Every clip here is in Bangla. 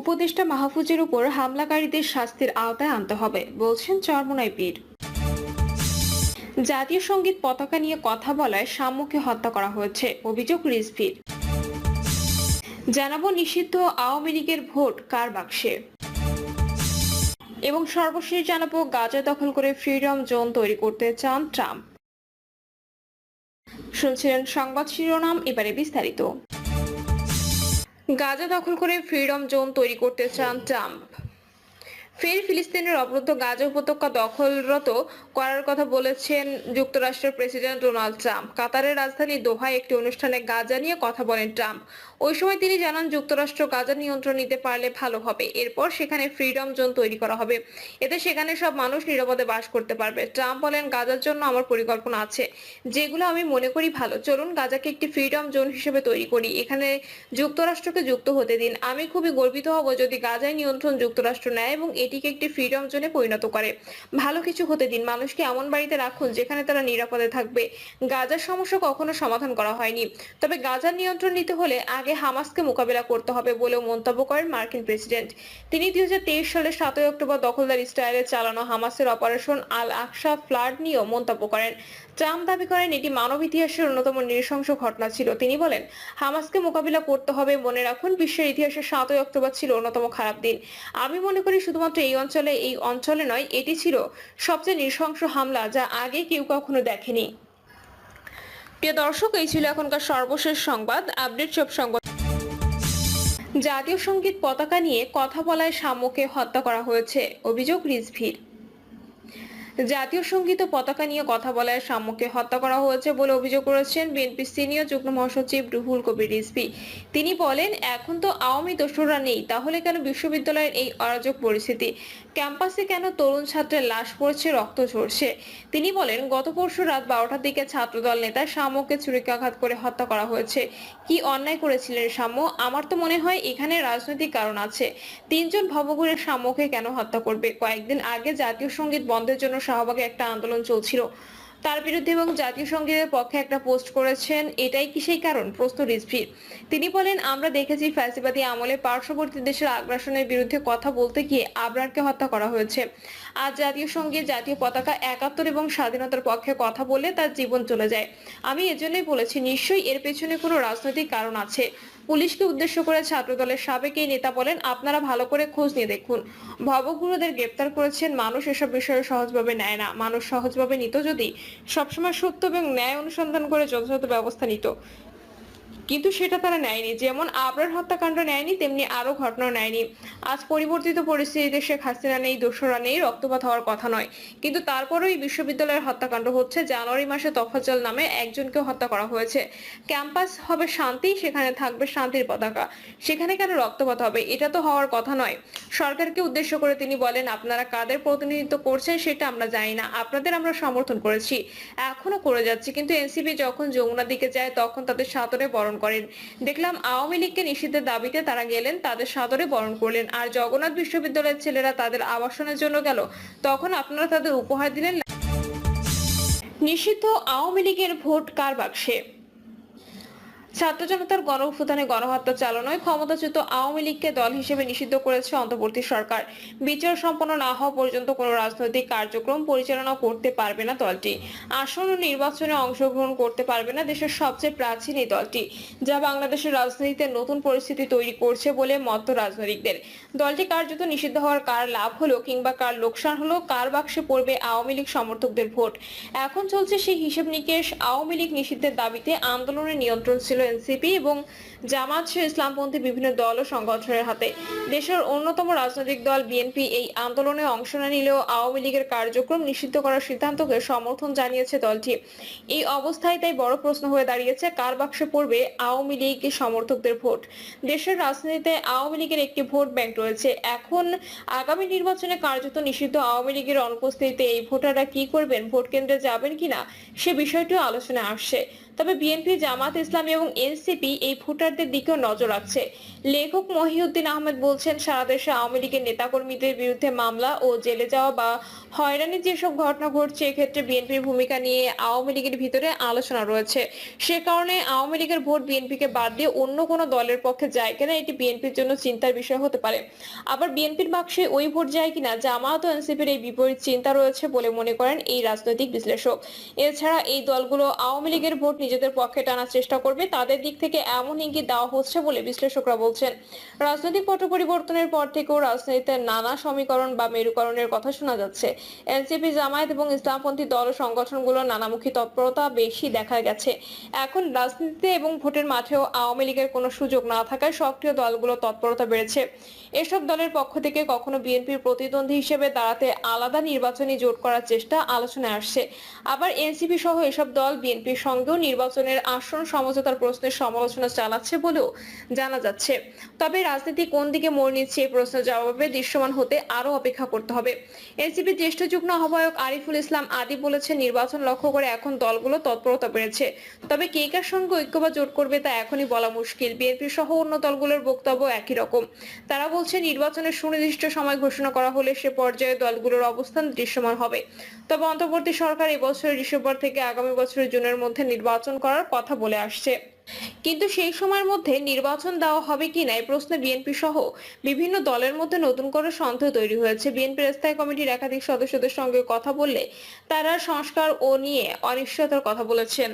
উপদেষ্টা মাহফুজের উপর হামলাকারীদের শাস্তির আওতায় আনতে হবে, বলছেন চরমোনাই পীর। জাতীয় সংগীত পতাকা নিয়ে কথা বলায় সাম্যকে হত্যা করা হয়েছে, অভিযোগ রিজভির। জানাব নিষিদ্ধ আওয়ামী লীগের ভোট কার বাক্সে। এবং সর্বশেষ জানাব গাজা দখল করে ফ্রিডম জোন তৈরি করতে চান ট্রাম্প। শুনছিলেন সংবাদ শিরোনাম, এবারে বিস্তারিত। গাজা দখল করে ফ্রিডম জোন তৈরি করতে চান ট্রাম্প। ফের ফিলিস্তিনের অবরুদ্ধ গাজা উপত্যকা দখলরত করার কথা বলেছেন যুক্তরাষ্ট্রের প্রেসিডেন্ট ডোনাল্ড ট্রাম্প। কাতারের রাজধানী দোহায় একটি অনুষ্ঠানে গাজা নিয়ে কথা বলেন ট্রাম্প। ওই সময় তিনি জানান, যুক্তরাষ্ট্র গাজা নিয়ন্ত্রণ নিতে পারলে ভালো হবে। এরপর সেখানে ফ্রিডম জোন তৈরি করা হবে। এতে সেখানে সব মানুষ নিরাপদে বাস করতে পারবে। ট্রাম্প বলেন, গাজার জন্য আমার পরিকল্পনা আছে। যেগুলো আমি মনে করি ভালো। চলুন গাজাকে একটি ফ্রিডম জোন হিসেবে তৈরি করি। এখানে যুক্তরাষ্ট্রকে যুক্ত হতে দিন। আমি খুবই গর্বিত হব যদি গাজায় নিয়ন্ত্রণ যুক্তরাষ্ট্র নেয় এবং এটিকে একটি ফ্রিডম জোনে পরিণত করে। ভালো কিছু হতে দিন। মানুষকে এমন বাড়িতে রাখুন যেখানে তারা নিরাপদে থাকবে। গাজার সমস্যা কখনো সমাধান করা হয়নি। তবে গাজার নিয়ন্ত্রণ নিতে হলে আগে হামাসকে মোকাবেলা করতে হবে বলেও মন্তব্য করেন মার্কিন প্রেসিডেন্ট। তিনি দু হাজার তেইশ সালের সাতই অক্টোবর দখলদার ইসরায়েলে চালানো হামাসের অপারেশন আল আকসা ফ্লাড নিয়েও মন্তব্য করেন। ট্রাম্প দাবি করেন, এটি মানব ইতিহাসের অন্যতম নৃশংস ঘটনা ছিল। তিনি বলেন, হামাসকে মোকাবিলা করতে হবে মনে রাখুন, বিশ্বের ইতিহাসে সাতই অক্টোবর ছিল অন্যতম খারাপ দিন। আমি মনে করি শুধুমাত্র এই অঞ্চলে এই অঞ্চলে নয়, এটি ছিল সবচেয়ে নৃশংস হামলা যা আগে কেউ কখনো দেখেনি। প্রিয় দর্শক, এই ছিল এখনকার সর্বশেষ সংবাদ, আপডেট সব সংবাদ। জাতীয় সংগীত পতাকা নিয়ে কথা বলায় সাম্যকে হত্যা করা হয়েছে, অভিযোগ রিজভির। জাতীয় সংগীত ও পতাকা নিয়ে কথা বলায় সাম্যকে হত্যা করা হয়েছে বলে অভিযোগ করেছেন বিএনপির সিনিয়র যুগ্ম মহাসচিব রুহুল কবির রিজভি। তিনি বলেন, এখন তো আওয়ামী দোসররা নেই, তাহলে কেন বিশ্ববিদ্যালয়ের এই অরাজক পরিস্থিতি? ক্যাম্পাসে কেন তরুণ ছাত্রের লাশ পড়ছে, রক্ত ঝরছে? তিনি বলেন, গত পরশু রাত বারোটার দিকে ছাত্রদল নেতা শামুকে ছুরিকাঘাত করে হত্যা করা হয়েছে। কি অন্যায় করেছিলেন শামু? আমার তো মনে হয় এখানে রাজনৈতিক কারণ আছে। তিনজন ভবঘুরের শামুকে কেন হত্যা করবে? কয়েকদিন আগে জাতীয় সংগীত বন্ধের জন্য শাহবাগে একটা আন্দোলন চলছিল। তার বিরুদ্ধে এবং জাতীয় সঙ্গীতের পক্ষে একটা পোস্ট করেছেন, এটাই কি সেই কারণ? প্রশ্ন রিজভির। তিনি বলেন, আমরা দেখেছি ফ্যাসিবাদী আমলে পার্শ্ববর্তী দেশের আগ্রাসনের বিরুদ্ধে কথা বলতে গিয়ে আবরারকে হত্যা করা হয়েছে। আজ জাতীয় সংগীত জাতীয় পতাকা একাত্তর এবং স্বাধীনতার পক্ষে কথা বলে তার জীবন চলে যায়। আমি এজন্যই বলেছি, নিশ্চয়ই এর পেছনে কোনো রাজনৈতিক কারণ আছে। পুলিশকে উদ্দেশ্য করে ছাত্রদলের সাবেক এই নেতা বলেন, আপনারা ভালো করে খোঁজ নিয়ে দেখুন। ভবগুরুদের গ্রেপ্তার করেছেন মানুষ, এসব বিষয়ে সহজভাবে নেয় না। মানুষ সহজভাবে নিত যদি সবসময় সত্য এবং ন্যায় অনুসন্ধান করে যথাযথ ব্যবস্থা নিত। কিন্তু সেটা তারা নেয়নি। যেমন আবরার হত্যাকাণ্ড নেয়নি, তেমনি আরও ঘটনা নেয়নি। আজ পরিবর্তিত পরিস্থিতিতে শেখ হাসিনা নেই, দোসরা নেই, রক্তপাত হওয়ার কথা নয়। কিন্তু তারপরেও এই বিশ্ববিদ্যালয়ের হত্যাকাণ্ড হচ্ছে, জানুয়ারি মাসে তফাজ্জল নামে একজনকে হত্যা করা হয়েছে। ক্যাম্পাস হবে শান্তি, সেখানে থাকবে শান্তির পতাকা। সেখানে কেন রক্তপাত হবে? এটা তো হওয়ার কথা নয়। সরকারকে উদ্দেশ্য করে তিনি বলেন, আপনারা কাদের প্রতিনিধিত্ব করছেন সেটা আমরা জানি না। আপনাদের আমরা সমর্থন করেছি। এখনও করে যাচ্ছি। কিন্তু এনসিপি যখন যমুনার দিকে যায়, তখন তাদের সাদরে বরণ করেন। দেখলাম আওয়ামী লীগকে নিষিদ্ধের দাবিতে তারা গেলেন, তাদের সাদরে বরণ করলেন। আর জগন্নাথ বিশ্ববিদ্যালয়ের ছেলেরা তাদের আবাসনের জন্য গেল। তখন আপনারা তাদের উপহার দিলেন। নিষিদ্ধ আওয়ামী লীগের ভোট কার বাক্সে? ছাত্র জনতার গণঅভ্যুত্থানে গণহত্যা চালানোয় ক্ষমতাচ্যুত আওয়ামী লীগকে দল হিসেবে নিষিদ্ধ করেছে অন্তর্বর্তী সরকার। বিচার সম্পন্ন না হওয়া পর্যন্ত কোনো রাজনৈতিক কার্যক্রম পরিচালনা করতে পারবে না দলটি। আসন্ন নির্বাচনে অংশগ্রহণ করতে পারবে না দেশের সবচেয়ে প্রাচীন এই দলটি, যা বাংলাদেশের রাজনীতিতে নতুন পরিস্থিতি তৈরি করছে বলে মত রাজনৈতিকদের। দলটি কার্যত নিষিদ্ধ হওয়ার কার লাভ হলো কিংবা কার লোকসান হলো, কার বাক্সে পড়বে আওয়ামী লীগ সমর্থকদের ভোট? এখন চলছে সেই হিসেব নিকেশ। আওয়ামী লীগ নিষিদ্ধের দাবিতে আন্দোলনের নিয়ন্ত্রণ ছিল এনসিপি এবং জামাত ইসলামপন্থী বিভিন্ন দল ও সংগঠনের হাতে। দেশের অন্যতম রাজনৈতিক দল বিএনপি এই আন্দোলনে অংশ না নিলেও আওয়ামী লীগের কার্যক্রম নিষিদ্ধ করার সিদ্ধান্তকে সমর্থন জানিয়েছে দলটি। এই অবস্থায় তাই বড় প্রশ্ন হয়ে দাঁড়িয়েছে, কার বাক্সে পড়বে আওয়ামী লীগ সমর্থকদের ভোট? দেশের রাজনীতিতে আওয়ামী লীগের একটি ভোট ব্যাংক রয়েছে। এখন আগামী নির্বাচনে কার্যত নিষিদ্ধ আওয়ামী লীগের অনুপস্থিতিতে এই ভোটাররা কি করবেন, ভোট কেন্দ্রে যাবেন কিনা, সে বিষয়টিও আলোচনায় আসছে। তবে বিএনপি, জামাত ইসলাম এবং এনসিপি এই ভোটার বিচারদের দিকেও নজর রাখছে লেখক মহিউদ্দিন আহমেদ বলছেন, সারা দেশে আওয়ামী লীগের নেতাকর্মীদের বিরুদ্ধে মামলা ও জেলে যাওয়া বা হয়রানির যেসব ঘটনা ঘটছে, এক্ষেত্রে বিএনপির ভূমিকা নিয়ে আওয়ামী লীগের ভিতরে আলোচনা রয়েছে। সে কারণে আওয়ামী লীগের ভোট বিএনপিকে বাদ দিয়ে অন্য কোনো দলের পক্ষে যায় কিনা, এটি বিএনপির জন্য চিন্তার বিষয় হতে পারে। আবার বিএনপির বাক্সে ওই ভোট যায় কিনা, জামায়াত ও এনসিপির এই বিপরীত চিন্তা রয়েছে বলে মনে করেন এই রাজনৈতিক বিশ্লেষক। এছাড়া এই দলগুলো আওয়ামী লীগের ভোট নিজেদের পক্ষে টানার চেষ্টা করবে, তাদের দিক থেকে এমন ইঙ্গিত দেওয়া হচ্ছে বলে বিশ্লেষকরা বলছেন। রাজনৈতিক পট পরিবর্তনের পর থেকেও রাজনীতিতে নানা সমীকরণ বা মেরুকরণের কথা শোনা যাচ্ছে। এনসিপি জামায়াত এবং ইসলামপন্থী দল ও সংগঠনগুলোর নানামুখী তৎপরতা বেশি দেখা গেছে। এখন রাজনীতিতে এবং ভোটের মাঠেও আওয়ামী লীগের কোনো সুযোগ না থাকায় সক্রিয় দলগুলো তৎপরতা বেড়েছে। এসব দলের পক্ষ থেকে কখনো বিএনপির প্রতিদ্বন্দ্বী হিসেবে দাঁড়াতে আলাদা নির্বাচনী জোট করার চেষ্টা আলোচনায় আসছে। আবার এনসিপি সহ এসব দল বিএনপির সঙ্গেও নির্বাচনের আসন সমঝোতার প্রশ্নের সমালোচনা চালাচ্ছে। বলেও জানা যাচ্ছে। তবে রাজনীতি কোন দিকে মোড় নিচ্ছে এই প্রশ্নের জবাবে দৃশ্যমান হতে আরও অপেক্ষা করতে হবে। এনসিপির জ্যেষ্ঠ যুগ্ম আহ্বায়ক আরিফুল ইসলাম আদি বলেছেন, নির্বাচন লক্ষ্য করে এখন দলগুলো তৎপরতা বেড়েছে। তবে কে কার সঙ্গে ঐক্য বা জোট করবে তা এখনই বলা মুশকিল। বিএনপি সহ অন্য দলগুলোর বক্তব্য একই রকম। তারা বলছে নির্বাচনের সুনির্দিষ্ট সময় ঘোষণা করা হলে সে পর্যায়ে দলগুলোর অবস্থান দৃশ্যমান হবে। তবে অন্তর্বর্তী সরকার এবছরের ডিসেম্বর থেকে আগামী বছরের জুনের মধ্যে নির্বাচন করার কথা বলে আসছে। কিন্তু সেই সময়ের মধ্যে নির্বাচন দেওয়া হবে কিনা এই প্রশ্নে বিএনপি সহ বিভিন্ন দলের মধ্যে নতুন করে সন্দেহ তৈরি হয়েছে। বিএনপির স্থায়ী কমিটির একাধিক সদস্যদের সঙ্গে কথা বললে তারা সংস্কার ও নিয়ে অনিশ্চয়তার কথা বলেছেন।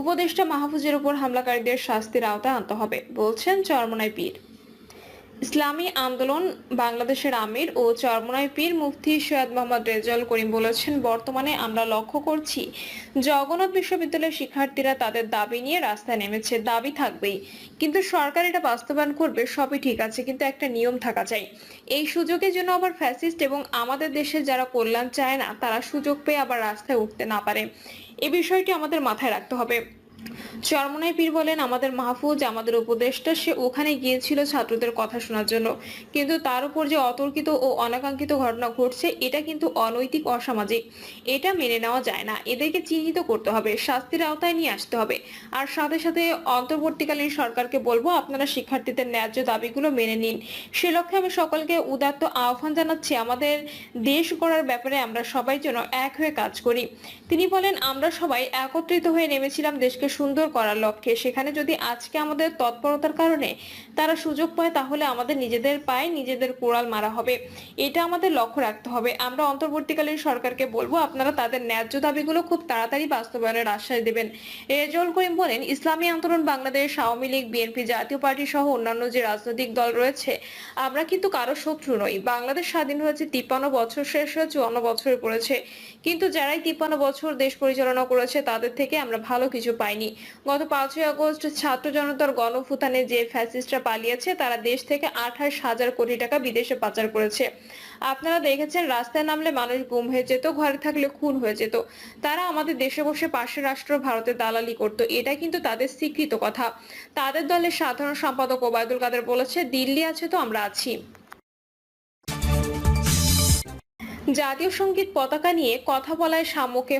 উপদেষ্টা মাহফুজের উপর হামলাকারীদের শাস্তির আওতায় আনতে হবে, বলছেন চরমনায় পীর। ইসলামী আন্দোলন বাংলাদেশের আমির ও চরমনাই পীর মুফতি সৈয়দ মোহাম্মদ রেজাউল করিম বলেছেন, বর্তমানে আমরা লক্ষ্য করছি, জগন্নাথ বিশ্ববিদ্যালয়ের শিক্ষার্থীরা তাদের দাবি নিয়ে রাস্তায় নেমেছে। দাবি থাকবেই। কিন্তু সরকার এটা বাস্তবায়ন করবে, সবই ঠিক আছে, কিন্তু একটা নিয়ম থাকা চাই। এই সুযোগের জন্য আবার ফ্যাসিস্ট এবং আমাদের দেশের যারা কল্যাণ চায় না, তারা সুযোগ পেয়ে আবার রাস্তায় উঠতে না পারে। এ বিষয়টি আমাদের মাথায় রাখতে হবে। চরমনাই পীর বলেন, আমাদের মাহফুজ, আমাদের উপদেষ্টা, সে ওখানে গিয়েছিল ছাত্রদের কথা শোনার জন্য। কিন্তু তার উপর যে অতর্কিত ও অনাকাঙ্ক্ষিত ঘটনা ঘটছে, এটা কিন্তু অনৈতিক, অসামাজিক। এটা মেনে নেওয়া যায় না। এদেরকে চিহ্নিত করতে হবে, শাস্তির আওতায় নিয়ে আসতে হবে। আর সাথে সাথে অন্তর্বর্তীকালীন সরকারকে বলব, আপনারা শিক্ষার্থীদের ন্যায্য দাবিগুলো মেনে নিন। সে লক্ষ্যে আমি সকলকে উদাত্ত আহ্বান জানাচ্ছি, আমাদের দেশ গড়ার ব্যাপারে আমরা সবাই যেন এক হয়ে কাজ করি। তিনি বলেন, আমরা সবাই একত্রিত হয়ে নেমেছিলাম দেশকে সুন্দর করার লক্ষ্যে। সেখানে যদি আজকে আমাদের তৎপরতার কারণে তারা সুযোগ পায়, তাহলে আমাদের নিজেদের পায়ে নিজেদের কোড়াল মারা হবে। এটা আমাদের লক্ষ্য রাখতে হবে। আমরা অন্তর্বর্তীকালীন সরকারকে বলব, আপনারা তাদের ন্যায্য দাবিগুলো খুব তাড়াতাড়ি বাস্তবায়নের আশ্বাস দেবেন। রেজল করিম বলেন, ইসলামী আন্দোলন বাংলাদেশ, আওয়ামী লীগ, বিএনপি জাতীয় পার্টি সহ অন্যান্য যে রাজনৈতিক দল রয়েছে, আমরা কিন্তু কারও শত্রু নই। বাংলাদেশ স্বাধীন হয়েছে তিপ্পান্ন বছর শেষ হয়ে চুয়ান্ন বছরে পড়েছে। কিন্তু যারাই তিপ্পান্ন বছর দেশ পরিচালনা করেছে, তাদের থেকে আমরা ভালো কিছু পাইনি। গত পাঁচই আগস্ট ছাত্র জনতার গণফুতানে যে ফ্যাসিস্টরা পালিয়েছে, তারা দেশ থেকে আঠাশ হাজার কোটি টাকা বিদেশে পাচার করেছে। আপনারা দেখেছেন, রাস্তায় নামলে মানুষ গুম হয়ে যেত, ঘরে থাকলে খুন হয়ে যেত। তারা আমাদের দেশে বসে পাশের রাষ্ট্র ভারতে দালালি করত। এটা কিন্তু তাদের স্বীকৃত কথা। তাদের দলের সাধারণ সম্পাদক ওবায়দুল কাদের বলেছে, দিল্লি আছে তো, আমরা আছি। জাতীয় সংগীত পতাকা নিয়ে কথা বলায় সাম্যকে